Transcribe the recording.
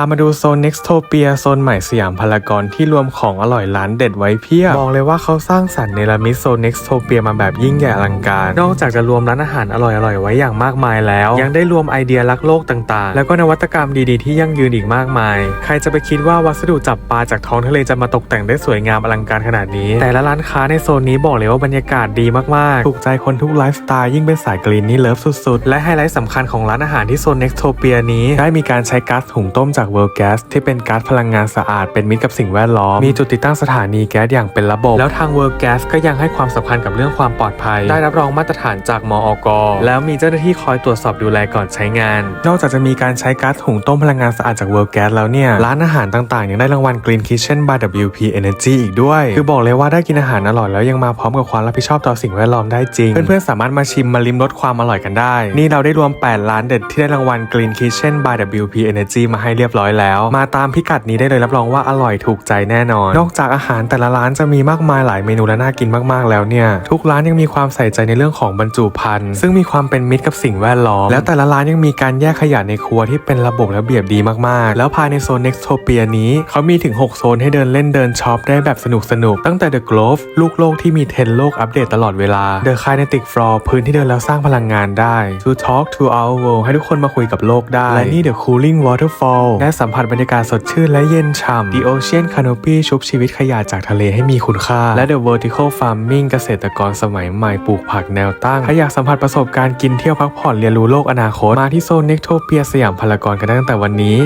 ามาดูโซน Nextopia โซนใหม่สยามพารากอนที่รวมของอร่อยร้านเด็ดไว้เพียบบอกเลยว่าเขาสร้างสรรค์เนรมิตโซน Nextopia มาแบบยิ่งใหญ่อลังการ นอกจากจะรวมร้านอาหารอร่อยๆ ไว้อย่างมากมายแล้ว ยังได้รวมไอเดียรักโลกต่างๆ แล้วก็นวัตกรรมดีๆ ที่ยั่งยืนอีกมากมาย ใครจะไปคิดว่าวัสดุจับปลาจากท้องทะเลจะมาตกแต่งได้สวยงามอลังการขนาดนี้ แต่ละร้านค้าในโซนนี้บอกเลยว่าบรรยากาศดีมากๆถูกใจคนทุกไลฟ์สไตล์ยิ่งเป็นสายกรีนนี่เลิฟสุดๆ และไฮไลท์สำคัญของร้านอาหารที่โซน Nextopia นี้ได้มีการใช้ก๊าซหุงต้มจาก World Gas ที่เป็นก๊าซพลังงานสะอาดเป็นมิตรกับสิ่งแวดล้อม มีจุดติดตั้งสถานีแก๊สอย่างเป็นระบบ แล้วทาง World Gas ก็ยังให้ความสำคัญกับเรื่องความปลอดภัย ได้รับรองมาตรฐานจากมออกแล้วมีเจ้าหน้าที่คอยตรวจสอบดูแลก่อนใช้งาน นอกจากจะมีการใช้ก๊าซหุงต้มพลังงานสะอาดจาก World Gas แล้วเนี่ย ร้านอาหารต่างๆยังได้รางวัล Green Kitchen by WP Energy อีกด้วย คือบอกเลยว่าได้กินอาหารอร่อยแล้วยังมาพร้อมกับความรับผิดชอบต่อสิ่งแวดล้อมได้จริง เพื่อนๆสามารถมาชิมมาลิ้มรสความอร่อยกันได้ นี่เราได้รวม 8 ร้านเด็ดที่ได้รางวัล Green Kitchen by WP Energy มาให้เรียบร้อยแล้ว มาตามพิกัดนี้ได้เลยรับรองว่าอร่อยถูกใจแน่นอน นอกจากอาหารแต่ละร้านจะมีมากมายหลายเมนูและน่ากินมากๆแล้วเนี่ยทุกร้านยังมีความใส่ใจในเรื่องของบรรจุภัณฑ์ซึ่งมีความเป็นมิตรกับสิ่งแวดล้อมแล้วแต่ละร้านยังมีการแยกขยะในครัวที่เป็นระบบระเบียบดีมากๆ แล้วภายในโซน Nextopia นี้เขามีถึง 6 โซนให้เดินเล่นเดินช็อปได้แบบสนุกสนุกๆตั้งแต่ The Grove ลูกโลกที่มีเทรนโลกอัปเดตตลอดเวลา The Kinetic Floor พื้นที่เดินแล้วสร้างพลังงานได้ To Talk to Our World ให้ทุกคนมาคุยกับโลกได้และนี่ The Cooling Waterfall ได้สัมผัสบรรยากาศสดชื่นและเย็นฉ่ำ The Ocean Canopy ชุบชีวิตขยะจากทะเลให้มีคุณค่า และ The Vertical Farming เกษตรกรสมัยใหม่ปลูกผักแนวตั้งถ้าอยากสัมผัสประสบการณ์กินเที่ยวพักผ่อนเรียนรู้โลกอนาคต มาที่โซนเน็กโทเปียสยามพารากอนกันได้ตั้งแต่วันนี้